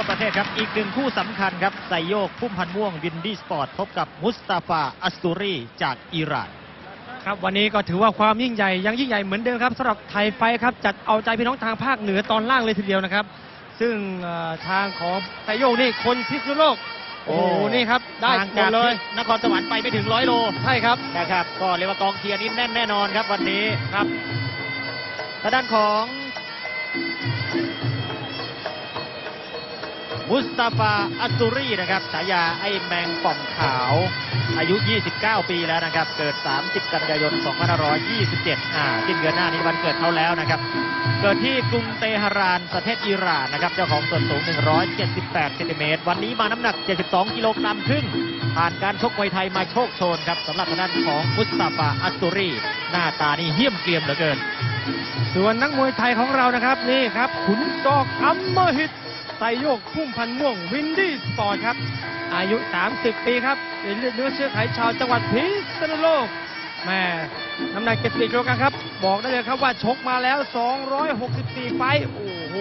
วประเทศครับ อีกหนึ่งคู่สำคัญครับไซโยกพุ่มพันธ์ม่วงวินดี้สปอร์ตพบกับมุสตาฟาอัสตูรีจากอิหร่าน ครับวันนี้ก็ถือว่าความยิ่งใหญ่ยังยิ่งใหญ่เหมือนเดิมครับสำหรับไทยไฟท์ครับจัดเอาใจพี่น้องทางภาคเหนือตอนล่างเลยทีเดียวนะครับ ซึ่งเอ่อทางของไซโยกนี่คนพิษณุโลกโอ้โหโอ้นี่ครับ ได้ห่างหมจาดกเลย นครสวรรค์ไปไม่ถึงร้อยโล ใช่ครับ นะครับ ก็เรียกว่ากองเชียร์นี่แน่นแน่นอนครับวันนี้ ครับทางด้านของ มุสตาฟาอัตูรีนะครับฉายาไอ้แมงป่องขาว อายุ 29 ปีแล้วนะครับ เกิด 30 กันยายน 2527 อ่าสิ้นเดือนหน้านี้วันเกิดเขาแล้วนะครับ เกิดที่กรุงเตหะรานประเทศอิหร่านนะครับ เจ้าของส่วนสูง 178เซนติเมตร วันนี้มาน้ำหนัก 72 กิโลกรัมครึ่ง ผ่านการชกมวยไทยมาโชคโชนครับสำหรับทางด้านของมุสตาฟาอัตูรีหน้าตานี่เหี้ยมเกรียมเหลือเกิน ส่วนนักมวยไทยของเรานะครับนี่ครับขุนศอกอัมมอร์ฮิต ไซโยกพุ่มพันม่วงวินดี้สปอร์ตครับ อายุ 30 ปีครับเป็นเลือดเนื้อเชื้อไขชาวจังหวัดพิษณุโลกแม่น้ำหนัก74กิโลกรัมครับ บอกได้เลยครับว่าชกมาแล้ว 264 ไฟโอ้โห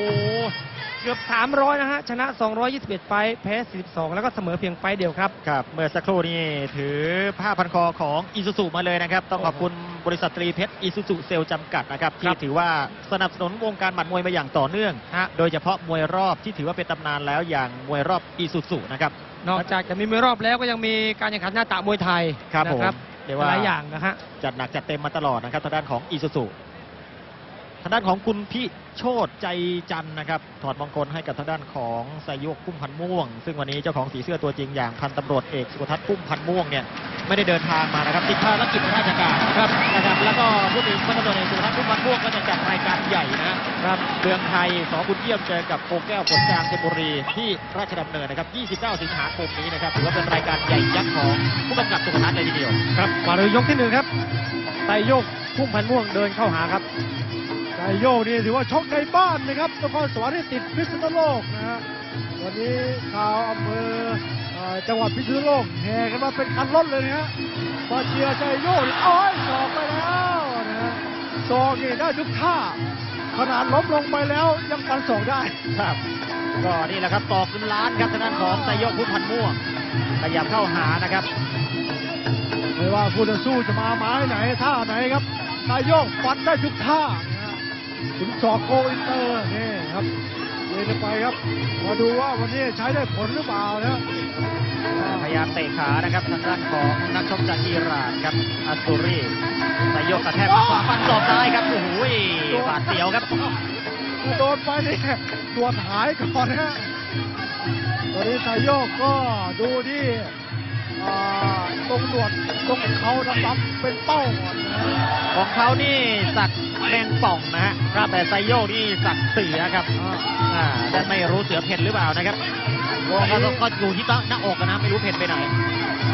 เกือบ 300 นะฮะ ชนะ 221 ไฟแพ้ 42 แล้วก็เสมอเพียงไฟเดียวครับ ครับ เมื่อสักครู่นี้ถือผ้าพันคอของอีซูซูมาเลยนะครับ ต้องขอบคุณ บริษัทตรีเพชรอีซูซูเซลจำกัดนะครับที่ถือว่าสนับสนุนวงการหมัดมวยมาอย่างต่อเนื่องฮะโดยเฉพาะมวยรอบที่ถือว่าเป็นตำนานแล้วอย่างมวยรอบอีซูซูนะครับนอกจากจะมีมวยรอบแล้วก็ยังมีการแข่งขันหน้าตามวยไทยครับผมนะเรียกว่าหลายอย่างนะฮะจัดหนักจัดเต็มมาตลอดนะครับทางด้านของอีซูซูทางด้านของคุณพี่โชตใจจันทร์นะครับถอดมงคลให้กับทางด้านของไซโยกพุ่มพันธ์ม่วง ซึ่งวันนี้เจ้าของสีเสื้อตัวจริงอย่างพันตำรวจเอกสุทัศน์พุ่มพันธ์ม่วงเนี่ย ไม่ได้เดินทางมานะครับติดภารกิจราชการนะครับนะครับ แล้วก็พูดถึงพันตำรวจเอกสุทัศน์พุ่มพันธ์ม่วงก็จะจัดรายการใหญ่นะครับเมืองไทยสอบุญเยี่ยมเจอกับโปแก้วผลกลางเทบุรีที่ราชดำเนินนะครับ 29 สิงหาคมนี้นะครับถือว่าเป็นรายการใหญ่ยักษ์ของผู้กำกับสุทัศน์เลยทีเดียวครับมาดูยกที่หนึ่งครับไซโยกพุ่มพันธ์ม่วงเดินเข้าหาครับไซโยกนี่ถือว่าชกในบ้านนะครับนครสวรรค์ที่ติดพิษณุโลกนะฮะวันนี้ชาวอำเภอเอ่อ จังหวัดพิษณุโลกแห่กันมาเป็นคันรถเลยนะฮะมาเชียร์ไซโยกนี่เอาให้สอกไปแล้วนะฮะสอกนี่ได้ทุกท่า ขนาดล้มลงไปแล้วยังฟันสอกได้ครับ ก็นี่แหละครับตอกเงินล้านครับทางด้านของไซโยกพุทธพันธ์ม่วงขยับเข้าหานะครับ ไม่ว่าคู่ต่อสู้จะมาไม้ไหนท่าไหนครับนายโยกฟันได้ทุกท่านะฮะถึงสอกโกอินเตอร์นี่ครับเดินไปครับ มาดูว่าวันนี้ใช้ได้ผลหรือเปล่านะพยายามเตะขานะครับทางด้านของนักชกจากอิหร่านครับอัสตูรีไซโยกกระแทกขวาฟันศอกซ้ายครับโอ้โหบาดเสียวครับโดนไปนี่ตรวจหายก่อนนะฮะตอนนี้ไซโยกก็ดูที่อ่า ตรงหนวดตรงเขาดำๆเป็นเป้าก่อนนะฮะของเขานี่สักแมงป่องนะฮะครับแต่ไซโยกนี่สักเสือครับอ่าอ่าแต่ไม่รู้เสือเพ่นหรือเปล่านะครับวงก็ก็อยู่ที่หน้าอกนะไม่รู้เพ่นไปไหน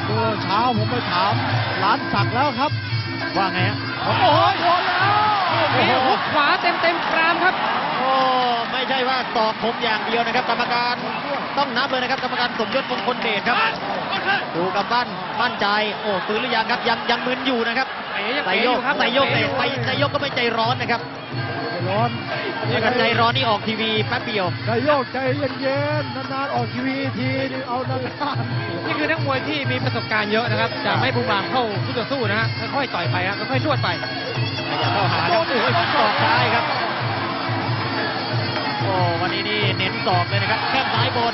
เมื่อเช้าผมไปถามร้านสักแล้วครับ ว่าไงฮะโอ้โหโดนแล้วมีฮุกขวาเต็มเต็มๆกรามครับ โอ้ไม่ใช่ว่าตอกผมอย่างเดียวนะครับ กรรมการต้องนับเลยนะครับ กรรมการสมยศมงคลเดชครับ ดูกับบ้านมั่นใจ โอ้ฟื้นหรือยังครับ ยังยังมึนอยู่นะครับเป๋ยังไซเป๋โยอกยู่ครับไซโยกเป๋เตะอยู่ไปไซโยกก็ไม่ใจร้อนนะครับร้อนถ้าเกิดใจร้อนนี่ออกทีวีแป๊บเดียวไซโยกใจเย็นๆ นานๆ ออกทีวีทีนึงเอานานนี่คือนักมวยที่มีประสบการณ์เยอะนะครับ จะไม่บุมบามเข้าคู่ต่อสู้นะฮะ ค่อยๆต่อยไปครับค่อยๆนวดไปขยับเข้าหาครับโอ้ยฟันศอกซ้ายครับ โอ้วันนี้นี่เน้นศอกเลยนะครับ แข้งซ้ายบน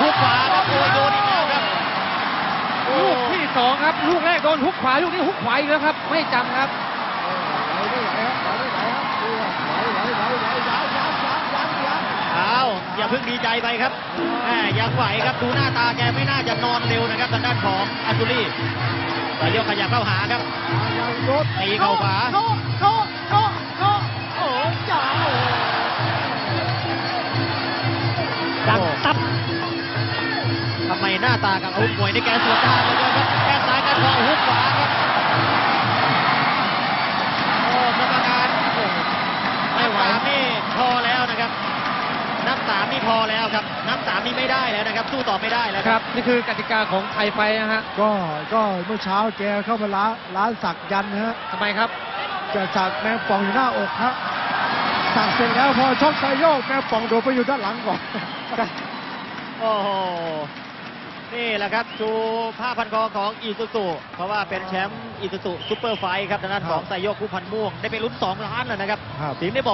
ทุกขวาครับโอ้ยโดนอีกแล้วครับโอ้ ลูกที่ สองครับ ลูกแรกโดนฮุกขวาลูกนี้ฮุกขวาอีกแล้วครับ ไม่จำครับๆไหวไม่ไหวครับไหวไม่ไหวครับดูไหวไหวไหวไหวยังยังยังยังยังเอาอย่าเพิ่งดีใจไปครับแหมยังไหวครับดูหน้าตาแกไม่น่าจะนอนเร็วนะครับทางด้านของอันตุลีแต่ยกขยับเข้าหาครับยังยศตีเข้าขวา หน้าตากับอาวุธมวยนี่แกสวนทางเลยครับแก้ซ้ายกันขวาหุกขวาครับโอ้กรรมการโอ้นับสามนี่พอแล้วนะครับนับสามนี่พอแล้วครับนับสามนี่ไม่ได้แล้วนะครับ สู้ต่อไม่ได้แล้วครับ นี่คือกติกาของไทยไฟท์นะฮะ ก็ก็เมื่อเช้าแกเข้ามาร้านร้านสักยันต์นะฮะทำไมครับจะสักแมงป่องอยู่หน้าอกฮะสักเสร็จแล้วพอชกไซโยกแมงป่องโดดไปอยู่ด้านหลังก่อนกโอ้โหนี่ แหละครับชูผ้าพันคอของอีซูซุเพราะว่าเป็นแชมป์อีซูซุซูเปอร์ไฟท์ครับทางด้านของไซโยกผู้พันม่วงได้ไปลุ้น2ล้านแล้วนะครับครับถึงได้บอก